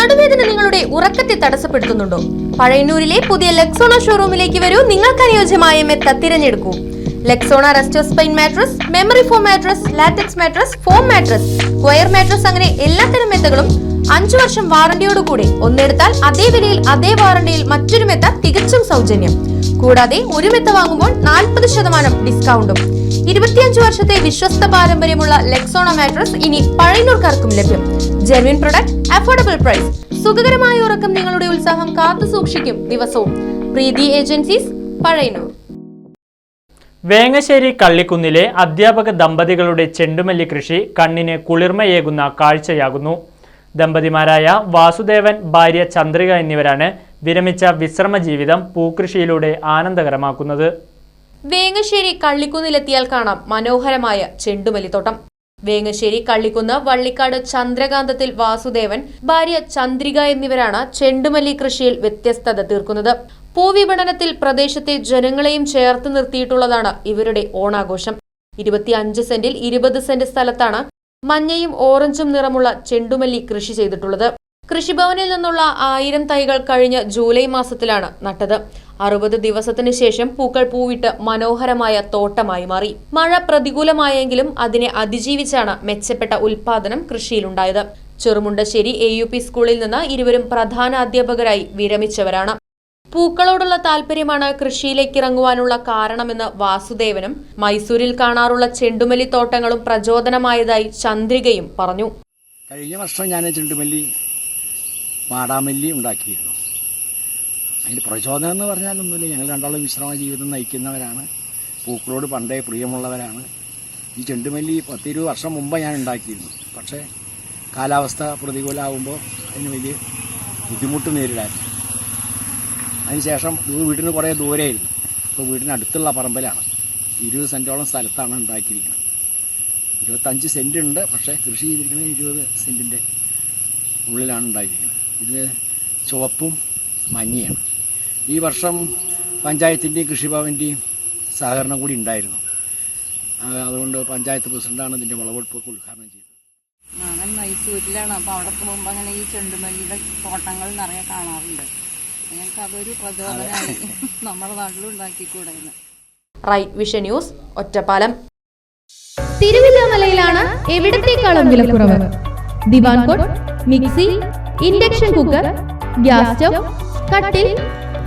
നടുവേദന നിങ്ങളുടെ ഉറക്കത്തെ തടസ്സപ്പെടുത്തുന്നുണ്ടോ? പഴയന്നൂരിലെ പുതിയ ലക്സോണ ഷോറൂമിലേക്ക് വരൂ. നിങ്ങൾക്ക് അനുയോജ്യമായ മെത്ത തിരഞ്ഞെടുക്കൂ. Lexona resto spine mattress memory foam mattress latex mattress foam mattress square mattress അങ്ങനെ എല്ലാത്തരം മെത്തകളും അഞ്ചു വർഷം വാറണ്ടിയോടുകൂടി ഒന്നെടുത്താൽ അതേ വിലയിൽ അതേ വാറണ്ടിയിൽ മറ്റൊരു മെത്ത തികച്ചും സൗജന്യം. കൂടാതെ ഒരു മെത്ത വാങ്ങുമ്പോൾ നാൽപ്പത് ശതമാനം ഡിസ്കൗണ്ടും. ഇരുപത്തിയഞ്ച് വർഷത്തെ വിശ്വസ്ത പാരമ്പര്യമുള്ള ലെക്സോണ മാട്രസ് ഇനി പഴയനൂർക്കാർക്കും ലഭ്യം. ജെർവിൻ പ്രൊഡക്റ്റ് അഫോർഡബിൾ പ്രൈസ് സുഖകരമായ ഉറക്കം നിങ്ങളുടെ ഉത്സാഹം കാത്തു സൂക്ഷിക്കും ദിവസവും. പ്രീതി ഏജൻസീസ് പഴയന്നൂർ വേങ്ങശ്ശേരി കള്ളിക്കുന്നിലെ അധ്യാപക ദമ്പതികളുടെ ചെണ്ടുമല്ലി കൃഷി കണ്ണിന് കുളിർമയേകുന്ന കാഴ്ചയാകുന്നു. ദമ്പതിമാരായ വാസുദേവൻ ഭാര്യ ചന്ദ്രിക എന്നിവരാണ് വിരമിച്ച വിശ്രമ ജീവിതം പൂക്കൃഷിയിലൂടെ ആനന്ദകരമാക്കുന്നത്. വേങ്ങശ്ശേരി കള്ളിക്കുന്നിലെത്തിയാൽ കാണാം മനോഹരമായ ചെണ്ടുമല്ലിത്തോട്ടം. വേങ്ങശ്ശേരി കള്ളിക്കുന്ന് വള്ളിക്കാട് ചന്ദ്രകാന്തത്തിൽ വാസുദേവൻ ഭാര്യ ചന്ദ്രിക എന്നിവരാണ് ചെണ്ടുമല്ലി കൃഷിയിൽ വ്യത്യസ്തത തീർക്കുന്നത്. പൂവിപണനത്തിൽ പ്രദേശത്തെ ജനങ്ങളെയും ചേർത്ത് നിർത്തിയിട്ടുള്ളതാണ് ഇവരുടെ ഓണാഘോഷം. ഇരുപത്തിയഞ്ച് സെന്റിൽ ഇരുപത് സെന്റ് സ്ഥലത്താണ് മഞ്ഞയും ഓറഞ്ചും നിറമുള്ള ചെണ്ടുമല്ലി കൃഷി ചെയ്തിട്ടുള്ളത്. കൃഷിഭവനിൽ നിന്നുള്ള ആയിരം തൈകൾ കഴിഞ്ഞ ജൂലൈ മാസത്തിലാണ് നട്ടത്. അറുപത് ദിവസത്തിന് ശേഷം പൂക്കൾ പൂവിട്ട് മനോഹരമായ തോട്ടമായി മാറി. മഴ പ്രതികൂലമായെങ്കിലും അതിനെ അതിജീവിച്ചാണ് മെച്ചപ്പെട്ട ഉൽപാദനം കൃഷിയിലുണ്ടായത്. ചെറുമുണ്ടശ്ശേരി എ യു പി സ്കൂളിൽ നിന്ന് ഇരുവരും പ്രധാന അധ്യാപകരായി വിരമിച്ചവരാണ്. പൂക്കളോടുള്ള താല്പര്യമാണ് കൃഷിയിലേക്ക് ഇറങ്ങുവാനുള്ള കാരണമെന്ന് വാസുദേവനും മൈസൂരിൽ കാണാറുള്ള ചെണ്ടുമല്ലി തോട്ടങ്ങളും പ്രചോദനമായതായി ചന്ദ്രികയും പറഞ്ഞു. കഴിഞ്ഞ വർഷം ഞാൻ ചെണ്ടുമല്ലി മാടാമല്ലി ഉണ്ടാക്കിയിരുന്നു. അതിന്റെ പ്രചോദനം എന്ന് പറഞ്ഞാലൊന്നുമില്ല ഞങ്ങൾ രണ്ടാളും വിശ്രമ ജീവിതം നയിക്കുന്നവരാണ്. പൂക്കളോട് പണ്ടേ പ്രിയമുള്ളവരാണ്. ഈ ചെണ്ടുമല്ലി പത്തിരുപത് വർഷം മുമ്പ് ഞാൻ ഉണ്ടാക്കിയിരുന്നു. പക്ഷേ കാലാവസ്ഥ പ്രതികൂലമാകുമ്പോൾ അതിന് വലിയ ബുദ്ധിമുട്ട് നേരിടായിരുന്നു അതിനുശേഷം വീടിന് കുറേ ദൂരമായിരുന്നു ഇപ്പോൾ വീടിനടുത്തുള്ള പറമ്പിലാണ്. ഇരുപത് സെന്റോളം സ്ഥലത്താണ് ഉണ്ടാക്കിയിരിക്കുന്നത്. ഇരുപത്തഞ്ച് സെന്റ് ഉണ്ട്. പക്ഷേ കൃഷി ചെയ്തിരിക്കുന്നത് ഇരുപത് സെന്റിന്റെ ഉള്ളിലാണ് ഉണ്ടാക്കിയിരിക്കുന്നത്. ഇത് ചുവപ്പും മഞ്ഞയാണ്. ഈ വർഷം പഞ്ചായത്തിന്റെയും കൃഷിഭവന്റെയും സഹകരണം കൂടി ഉണ്ടായിരുന്നു. അതുകൊണ്ട് പഞ്ചായത്ത് പ്രസിഡന്റാണ് ഇതിന്റെ വിളവെടുപ്പൊക്കെ ഉദ്ഘാടനം ചെയ്തത്. മകൻ മൈസൂരിലാണ്. അപ്പോൾ അവിടെ പോകുമ്പോൾ അങ്ങനെ ഈ ചെണ്ടുമല്ലിയുടെ തോട്ടങ്ങൾ നിറയെ കാണാറുണ്ട്. ഞങ്ങൾക്ക് അതൊരു പ്രചോദനമായി നമ്മുടെ നാട്ടിലുണ്ടാക്കിക്കൂടെ റൈറ്റ് വിഷൻ ന്യൂസ് ഒറ്റപ്പാലം. തിരുവില്ലാമലയിലാണ് എവിടത്തേക്കാളും വിലക്കുറവ്? Divan cot mixie induction cooker gas stove കട്ടിൽ